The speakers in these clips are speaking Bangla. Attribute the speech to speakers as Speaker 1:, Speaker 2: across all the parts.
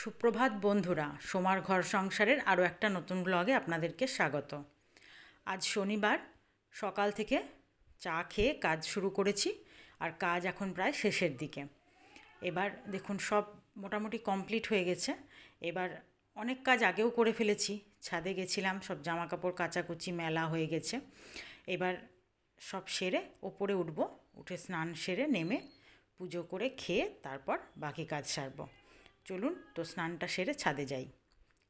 Speaker 1: সুপ্রভাত বন্ধুরা, সোমার ঘর সংসারের আরও একটা নতুন ব্লগে আপনাদেরকে স্বাগত। আজ শনিবার, সকাল থেকে চা খেয়ে কাজ শুরু করেছি আর কাজ এখন প্রায় শেষের দিকে। এবার দেখুন, সব মোটামুটি কমপ্লিট হয়ে গেছে। এবার অনেক কাজ আগেও করে ফেলেছি। ছাদে গেছিলাম, সব জামা কাপড় কাচাকুচি, মেলা হয়ে গেছে। এবার সব সেরে ওপরে উঠব, উঠে স্নান সেরে নেমে পুজো করে খেয়ে তারপর বাকি কাজ সারবো। চলুন তো স্নানটা সেরে ছাদে যাই।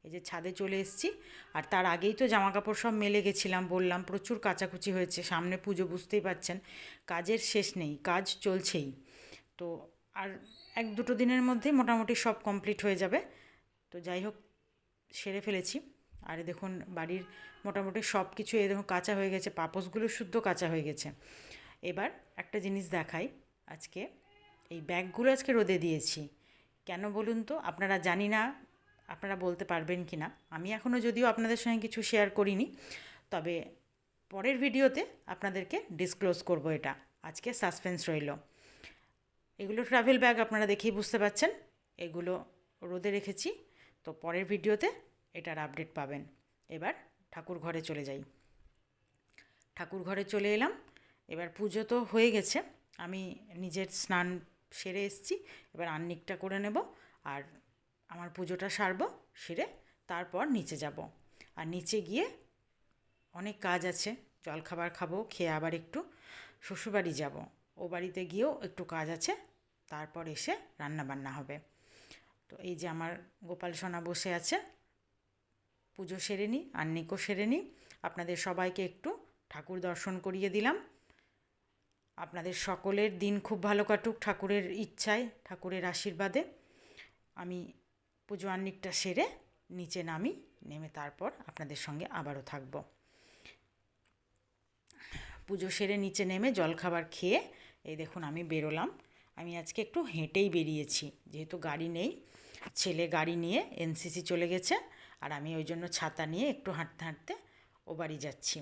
Speaker 1: এই যে ছাদে চলে এসেছি, আর তার আগেই তো জামা কাপড় সব মেলে গেছিলাম, বললাম প্রচুর কাচাকুচি হয়েছে, সামনে পুজো বুঝতেই পারছেন কাজের শেষ নেই, কাজ চলছেই। তো আর এক দুটো দিনের মধ্যে মোটামুটি সব কমপ্লিট হয়ে যাবে, তো যাই হোক, সেরে ফেলেছি। আর দেখুন, বাড়ির মোটামুটি সব কিছু এ দেখুন কাঁচা হয়ে গেছে পাপোসগুলো শুদ্ধ কাঁচা হয়ে গেছে। এবার একটা জিনিস দেখাই, আজকে এই ব্যাগগুলো আজকে রোদে দিয়েছি। কেন বলুন তো? আপনারা জানি না, আপনারা বলতে পারবেন কি না। আমি এখনও যদিও আপনাদের সঙ্গে কিছু শেয়ার করিনি, তবে পরের ভিডিওতে আপনাদেরকে ডিসক্লোজ করব এটা। আজকে সাসপেন্স রইল। এগুলো ট্রাভেল ব্যাগ আপনারা দেখেই বুঝতে পারছেন এগুলো রোদে রেখেছি, তো পরের ভিডিওতে এটার আপডেট পাবেন। এবার ঠাকুর ঘরে চলে যাই। ঠাকুর ঘরে চলে এলাম, এবার পুজো তো হয়ে গেছে, আমি নিজের স্নান সেরে এসেছি, এবার আন্নিকটা করে নেব আর আমার পুজোটা সারবো, সেরে তারপর নিচে যাব। আর নিচে গিয়ে অনেক কাজ আছে জলখাবার খাব, খেয়ে আবার একটু শ্বশুরবাড়ি যাব। ও বাড়িতে গিয়েও একটু কাজ আছে, তারপর এসে রান্না বান্না হবে। তো এই যে আমার গোপাল সোনা বসে আছে, পুজো সেরে নিই আন্নিকও সেরে নিই আপনাদের সবাইকে একটু ঠাকুর দর্শন করিয়ে দিলাম। আপনাদের সকলের দিন খুব ভালো কাটুক ঠাকুরের ইচ্ছায়, ঠাকুরের আশীর্বাদে। আমি পুজো আন্নিকটা সেরে নিচে নামি, নেমে তারপর আপনাদের সঙ্গে আবারও থাকব। পুজো সেরে নিচে নেমে জলখাবার খেয়ে, এই দেখুন আমি বেরোলাম। আমি আজকে একটু হেঁটেই বেরিয়েছি, যেহেতু গাড়ি নেই, ছেলে গাড়ি নিয়ে এনসিসি চলে গেছে আর আমি ওই জন্য ছাতা নিয়ে একটু হাঁটতে হাঁটতে ও বাড়ি যাচ্ছি।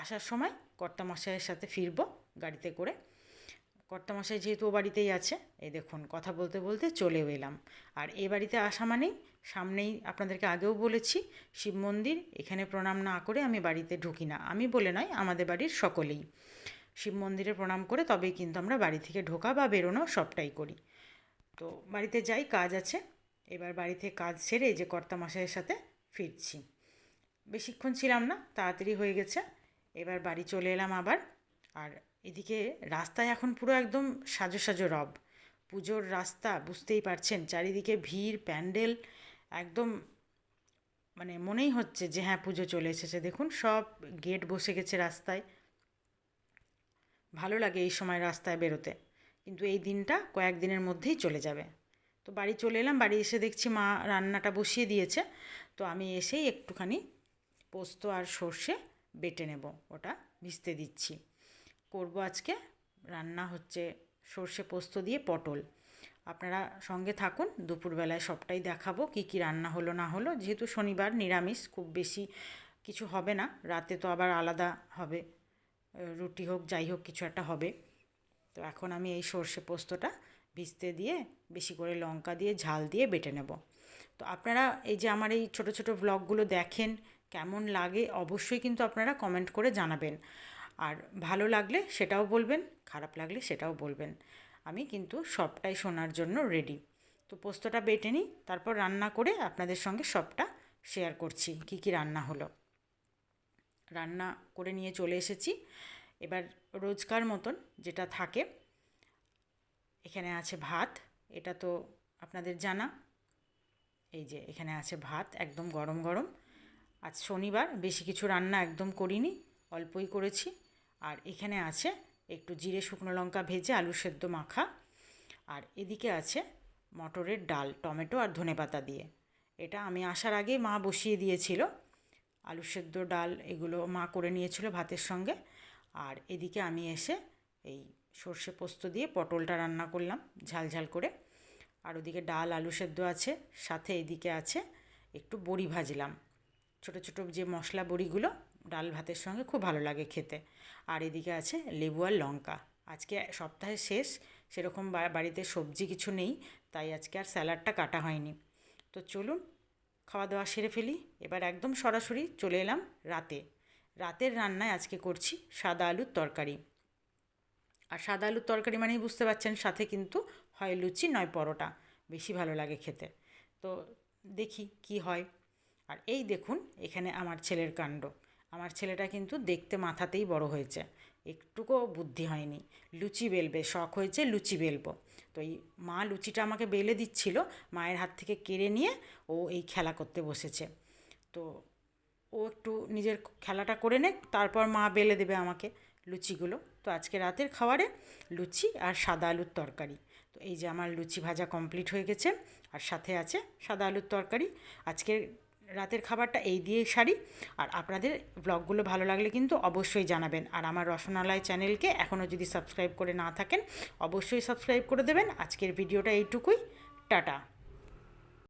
Speaker 1: আসার সময় কর্তামশাইয়ের সাথে ফিরবো গাড়িতে করে। কর্তামশাই যেহেতু ও বাড়িতেই আছে, এই দেখুন কথা বলতে বলতে চলেও এলাম। আর এ বাড়িতে আসা মানেই সামনেই আপনাদেরকে আগেও বলেছি, শিব মন্দির, এখানে প্রণাম না করে আমি বাড়িতে ঢুকি না। আমি বলে নয়, আমাদের বাড়ির সকলেই। শিব মন্দিরে প্রণাম করে তবেই কিন্তু আমরা বাড়ি থেকে ঢোকা বা বেরোনো সবটাই করি। তো বাড়িতে যাই, কাজ আছে। এবার বাড়িতে কাজ সেরে যে কর্তামশাইয়ের সাথে ফিরছি। বেশিক্ষণ ছিলাম না, তাড়াতাড়ি হয়ে গেছে। এবার বাড়ি চলে এলাম আবার। আর এদিকে রাস্তায় এখন পুরো একদম সাজো সাজো রব। পুজোর রাস্তা বুঝতেই পারছেন, চারিদিকে ভিড়, প্যান্ডেল, একদম মানে মনেই হচ্ছে যে হ্যাঁ পুজো চলে এসেছে। দেখুন, সব গেট বসে গেছে রাস্তায়। ভালো লাগে এই সময় রাস্তায় বেরোতে, কিন্তু এই দিনটা কয়েকদিনের মধ্যেই চলে যাবে। তো বাড়ি চলে এলাম, বাড়ি এসে দেখছি মা রান্নাটা বসিয়ে দিয়েছে। তো আমি এসেই একটুখানি পোস্ত আর সর্ষে বেটে নেব, ওটা ভিজতে দিচ্ছি। করব আজকে। রান্না হচ্ছে সর্ষে পোস্ত দিয়ে পটল। আপনারা সঙ্গে থাকুন, দুপুরবেলায় সবটাই দেখাবো কি কি রান্না হলো না হলো। যেহেতু শনিবার নিরামিষ, খুব বেশি কিছু হবে না। রাতে তো আবার আলাদা হবে, রুটি হোক, যাই হোক, কিছু একটা হবে। তো এখন আমি এই সর্ষে পোস্তটা ভিজতে দিয়ে, বেশি করে লঙ্কা দিয়ে, ঝাল দিয়ে বেটে নেব। তো আপনারা এই যে আমার এই ছোটো ছোটো ব্লগগুলো দেখেন, কেমন লাগে অবশ্যই কিন্তু আপনারা কমেন্ট করে জানাবেন। আর ভালো লাগলে সেটাও বলবেন, খারাপ লাগলে সেটাও বলবেন। আমি কিন্তু সবটাই শোনার জন্য রেডি তো পোস্তটা বেটে নিই, তারপর রান্না করে আপনাদের সঙ্গে সবটা শেয়ার করছি, কি কি রান্না হলো। রান্না করে নিয়ে চলে এসেছি। এবার রোজকার মতন যেটা থাকে, এখানে আছে ভাত, এটা তো আপনাদের জানা। এই যে এখানে আছে ভাত, একদম গরম গরম। আজ শনিবার, বেশি কিছু রান্না একদম করিনি, অল্পই করেছি। আর এখানে আছে একটু জিরে শুকনো লঙ্কা ভেজে আলু সেদ্ধ মাখা। আর এদিকে আছে মটরের ডাল, টমেটো আর ধনে পাতা দিয়ে। এটা আমি আসার আগে মা বসিয়ে দিয়েছিল। আলু সেদ্ধ ডাল এগুলো মা করে নিয়েছিল ভাতের সঙ্গে। আর এদিকে আমি এসে এই সর্ষে পোস্ত দিয়ে পটলটা রান্না করলাম ঝাল ঝাল করে। আর ওদিকে ডাল, আলু সেদ্ধ আছে, সাথে এদিকে আছে একটু বড়ি ভাজলাম। ছোটো ছোটো যে মশলা বড়িগুলো ডাল ভাতের সঙ্গে খুব ভালো লাগে খেতে। আর এদিকে আছে লেবু আর লঙ্কা। আজকে সপ্তাহের শেষ, সেরকম বাড়িতে সবজি কিছু নেই, তাই আজকে আর স্যালাডটা কাটা হয়নি। তো চলুন খাওয়া দাওয়া সেরে ফেলি। এবার একদম সরাসরি চলে এলাম রাতে। রাতের রান্নায় আজকে করছি সাদা আলুর তরকারি। আর সাদা আলুর তরকারি মানেই বুঝতে পারছেন, সাথে কিন্তু হয় লুচি, নয় পরোটা। বেশি ভালো লাগে খেতে। তো দেখি কি হয়। আর এই দেখুন, এখানে আমার ছেলের কাণ্ড। আমার ছেলেটা কিন্তু দেখতে মাথাতেই বড় হয়েছে। একটুকুও বুদ্ধি হয়নি। লুচি বেলবে, শখ হয়েছে লুচি বেলবো। তো এই মা লুচিটা আমাকে বেলে দিচ্ছিল, মায়ের হাত থেকে কেড়ে নিয়ে ও এই খেলা করতে বসেছে। তো ও একটু নিজের খেলাটা করে নে তারপর মা বেলে দেবে আমাকে লুচিগুলো। তো আজকে রাতের খাবারে লুচি আর সাদা আলুর তরকারি। তো এই যে আমার লুচি ভাজা কমপ্লিট হয়ে গেছে, আর সাথে আছে সাদা আলুর তরকারি। আজকের রাতের খাবারটা এই দিয়েই সারি। আর আপনাদের ব্লগগুলো ভালো লাগলে কিন্তু অবশ্যই জানাবেন। আর আমার রসনালয় চ্যানেলকে এখনও যদি সাবস্ক্রাইব করে না থাকেন, অবশ্যই সাবস্ক্রাইব করে দেবেন। আজকের ভিডিওটা এইটুকুই। টাটা।